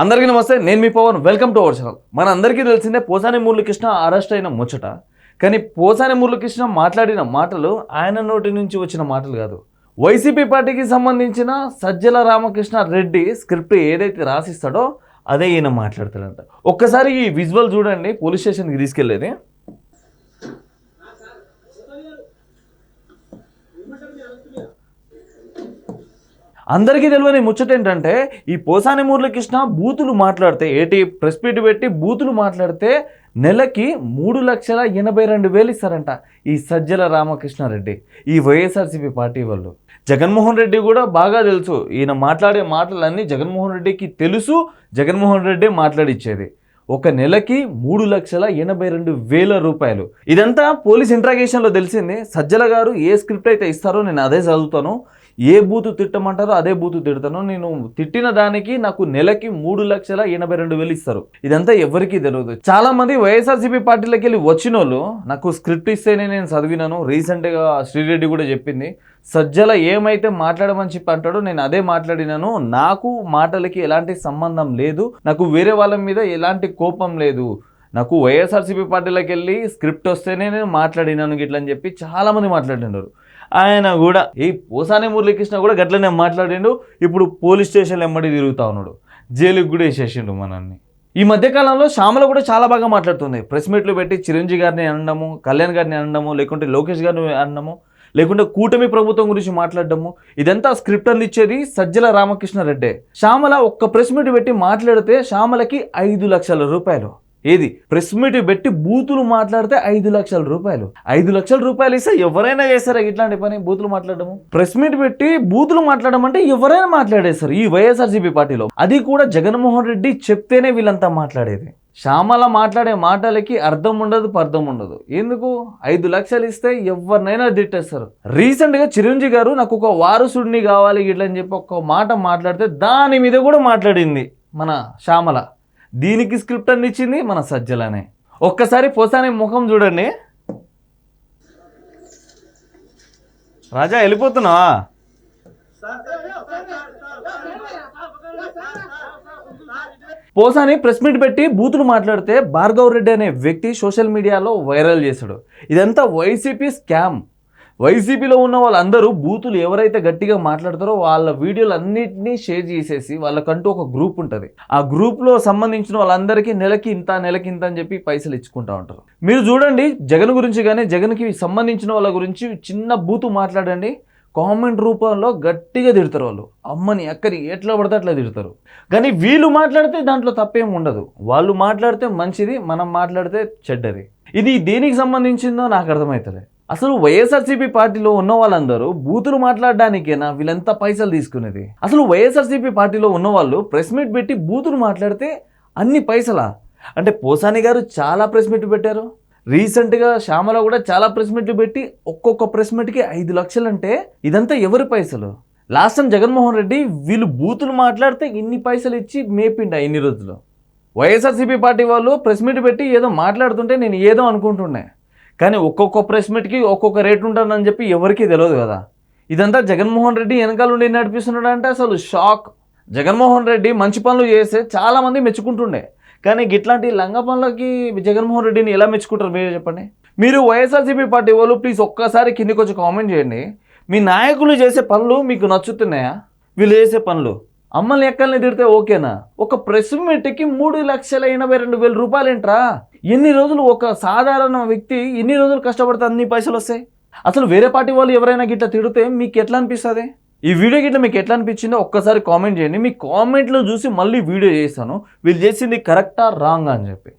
అందరికీ నమస్తే నేను మీ Pavan. Welcome to our channel మన అందరికీ తెలిసిందే పోసాని మురళీకృష్ణ అరెస్ట్ అయిన ముచ్చట. కానీ పోసాని మురళీకృష్ణ మాట్లాడిన మాటలు ఆయన నోటి నుంచి వచ్చిన మాటలు కాదు. వైసీపీ పార్టీకి సంబంధించిన సజ్జల రామకృష్ణ రెడ్డి స్క్రిప్ట్ ఏదైతే రాసిస్తాడో అదే ఈయన మాట్లాడతాడంట. ఒక్కసారి ఈ విజువల్ చూడండి పోలీస్ స్టేషన్కి తీసుకెళ్ళేది అందరికీ తెలియని ముచ్చట ఏంటంటే ఈ పోసాని మురళీకృష్ణ బూతులు మాట్లాడితే ఏటి ప్రెస్ మీట్ పెట్టి బూతులు మాట్లాడితే నెలకి మూడు లక్షల ఎనభై రెండు వేలు ఇస్తారంట ఈ సజ్జల రామకృష్ణారెడ్డి ఈ వైఎస్ఆర్సీపీ పార్టీ వాళ్ళు. జగన్మోహన్ రెడ్డి కూడా బాగా తెలుసు ఈయన మాట్లాడే మాటలన్నీ జగన్మోహన్ రెడ్డికి తెలుసు జగన్మోహన్ రెడ్డి మాట్లాడిచ్చేది. ఒక నెలకి మూడు లక్షల ఎనభై రెండు వేల రూపాయలు. ఇదంతా పోలీస్ ఇంట్రాగేషన్లో తెలిసింది సజ్జల గారు ఏ స్క్రిప్ట్ అయితే ఇస్తారో నేను అదే చదువుతాను. ఏ బూతు తిట్టమంటారో అదే బూతు తిడతాను. నేను తిట్టిన దానికి నాకు నెలకి మూడు లక్షల ఎనభై రెండు వేలు ఇస్తారు. ఇదంతా ఎవరికీ తెలియదు చాలా మంది వైఎస్ఆర్సీపీ పార్టీలోకి వెళ్ళి వచ్చిన వాళ్ళు నాకు స్క్రిప్ట్ ఇస్తేనే నేను చదివినాను. రీసెంట్గా శ్రీరెడ్డి కూడా చెప్పింది. సజ్జల ఏమైతే మాట్లాడమని చెప్పి అంటాడో నేను అదే మాట్లాడినాను. నాకు మాటలకి ఎలాంటి సంబంధం లేదు. నాకు వేరే వాళ్ళ మీద ఎలాంటి కోపం లేదు. నాకు వైఎస్ఆర్సీపీ పార్టీలోకి వెళ్ళి స్క్రిప్ట్ వస్తేనే నేను మాట్లాడినాను గిట్లని చెప్పి చాలామంది మాట్లాడినారు. ఆయన కూడా ఈ పోసాని మురళీకృష్ణ కూడా గట్లనే మాట్లాడిండు. ఇప్పుడు పోలీస్ స్టేషన్లో ఎమ్మడి తిరుగుతా ఉన్నాడు. జైలుకి కూడా వేసేసిండు మనల్ని. ఈ మధ్యకాలంలో శ్యామల కూడా చాలా బాగా మాట్లాడుతుంది. ప్రెస్ మీట్లు పెట్టి చిరంజీవి గారిని అనడము కళ్యాణ్ గారిని అనడము లేకుంటే లోకేష్ గారిని అనడము లేకుంటే కూటమి ప్రభుత్వం గురించి మాట్లాడడము ఇదంతా స్క్రిప్ట్ అందించేది సజ్జల రామకృష్ణ రెడ్డే శ్యామల ఒక్క ప్రెస్ మీట్ పెట్టి మాట్లాడితే శ్యామలకి ఐదు లక్షల రూపాయలు. ఏది? ప్రెస్ మీట్ పెట్టి బూతులు మాట్లాడితే ఐదు లక్షల రూపాయలు. ఐదు లక్షల రూపాయలు ఇస్తే ఎవరైనా చేస్తారా ఇట్లాంటి పని? బూతులు మాట్లాడము ప్రెస్ మీట్ పెట్టి బూతులు మాట్లాడడం అంటే ఎవరైనా మాట్లాడేస్తారు ఈ వైఎస్ఆర్సీపీ పార్టీలో. అది కూడా జగన్మోహన్ రెడ్డి చెప్తేనే వీళ్ళంతా మాట్లాడేది. శ్యామల మాట్లాడే మాటలకి అర్థం ఉండదు పర్థం ఉండదు. ఎందుకు? ఐదు లక్షలు ఇస్తే ఎవరినైనా తిట్టేస్తారు. రీసెంట్గా చిరంజీవి గారు నాకు ఒక వారసుడిని కావాలి ఇట్లా అని చెప్పి ఒక మాట మాట్లాడితే దాని మీద కూడా మాట్లాడింది మన శ్యామల. దీనికి స్క్రిప్ట్ అందించింది మన సజ్జలనే. ఒక్కసారి పోసాని ముఖం చూడండి. రాజా వెళ్ళిపోతున్నావా పోసాని ప్రెస్ మీట్ పెట్టి బూతులు మాట్లాడితే భార్గవ్ రెడ్డి అనే వ్యక్తి సోషల్ మీడియాలో వైరల్ చేశాడు. ఇదంతా వైసీపీ స్కామ్. వైసీపీలో ఉన్న వాళ్ళందరూ బూతులు ఎవరైతే గట్టిగా మాట్లాడతారో వాళ్ళ వీడియోలు అన్నింటినీ షేర్ చేసేసి వాళ్ళకంటూ ఒక గ్రూప్ ఉంటుంది. ఆ గ్రూప్లో సంబంధించిన వాళ్ళందరికీ నెలకి ఇంత నెలకి ఇంత అని చెప్పి పైసలు ఇచ్చుకుంటా ఉంటారు. మీరు చూడండి జగన్ గురించి కానీ జగన్కి సంబంధించిన వాళ్ళ గురించి చిన్న బూతు మాట్లాడండి. కామెంట్ రూపంలో గట్టిగా తిడతారు వాళ్ళు. అమ్మని అక్కని ఎట్లా పడితే అట్లా తిడతారు. కానీ వీళ్ళు మాట్లాడితే దాంట్లో తప్పేం ఉండదు. వాళ్ళు మాట్లాడితే మంచిది మనం మాట్లాడితే చెడ్డది. ఇది దేనికి సంబంధించిందో నాకు అర్థమవుతలే అసలు వైఎస్ఆర్సీపీ పార్టీలో ఉన్న వాళ్ళందరూ బూతులు మాట్లాడడానికేనా వీళ్ళంతా పైసలు తీసుకునేది? అసలు వైఎస్ఆర్సీపీ పార్టీలో ఉన్న వాళ్ళు ప్రెస్ మీట్ పెట్టి బూతులు మాట్లాడితే అన్ని పైసలా? అంటే పోసాని గారు చాలా ప్రెస్ మీట్ పెట్టారు. రీసెంట్గా శ్యామల కూడా చాలా ప్రెస్ మీట్లు పెట్టి ఒక్కొక్క ప్రెస్ మీట్కి ఐదు లక్షలు అంటే ఇదంతా ఎవరి పైసలు? లాస్ట్ టైం జగన్మోహన్ రెడ్డి వీళ్ళు బూతులు మాట్లాడితే ఇన్ని పైసలు ఇచ్చి మేపిండ ఇన్ని రోజులు? వైఎస్ఆర్సీపీ పార్టీ వాళ్ళు ప్రెస్ మీట్ పెట్టి ఏదో మాట్లాడుతుంటే నేను ఏదో అనుకుంటున్నాను కానీ ఒక్కొక్క ప్రెస్ మీట్కి ఒక్కొక్క రేట్ ఉంటుందని చెప్పి ఎవరికీ తెలియదు కదా. ఇదంతా జగన్మోహన్ రెడ్డి వెనకాల ఉండి నడిపిస్తున్నాడు అంటే అసలు షాక్. జగన్మోహన్ రెడ్డి మంచి పనులు చేస్తే చాలామంది మెచ్చుకుంటుండే. కానీ ఇట్లాంటి లంగ పనులకి జగన్మోహన్ రెడ్డిని ఎలా మెచ్చుకుంటారు మీరే చెప్పండి? మీరు వైఎస్ఆర్సీపీ పార్టీ వాళ్ళు ప్లీజ్ ఒక్కసారి కిందికి వచ్చి కామెంట్ చేయండి. మీ నాయకులు చేసే పనులు మీకు నచ్చుతున్నాయా? వీళ్ళు చేసే పనులు. అమ్మల్ని ఎక్కల్ని తిడితే ఓకేనా? ఒక ప్రెస్ మీట్కి మూడు లక్షల ఎనభై రెండు వేల రూపాయలు ఏంట్రా ఎన్ని రోజులు ఒక సాధారణ వ్యక్తి ఎన్ని రోజులు కష్టపడితే అన్ని పైసలు వస్తాయి. అసలు వేరే పార్టీ వాళ్ళు ఎవరైనా గిట్లా తిడితే మీకు ఎట్లా అనిపిస్తుంది? ఈ వీడియో గిట్ల మీకు ఎట్లా అనిపించిందో ఒక్కసారి కామెంట్ చేయండి. మీ కామెంట్లో చూసి మళ్ళీ వీడియో చేస్తాను. వీళ్ళు చేసింది కరెక్టా రాంగ్ అని చెప్పి.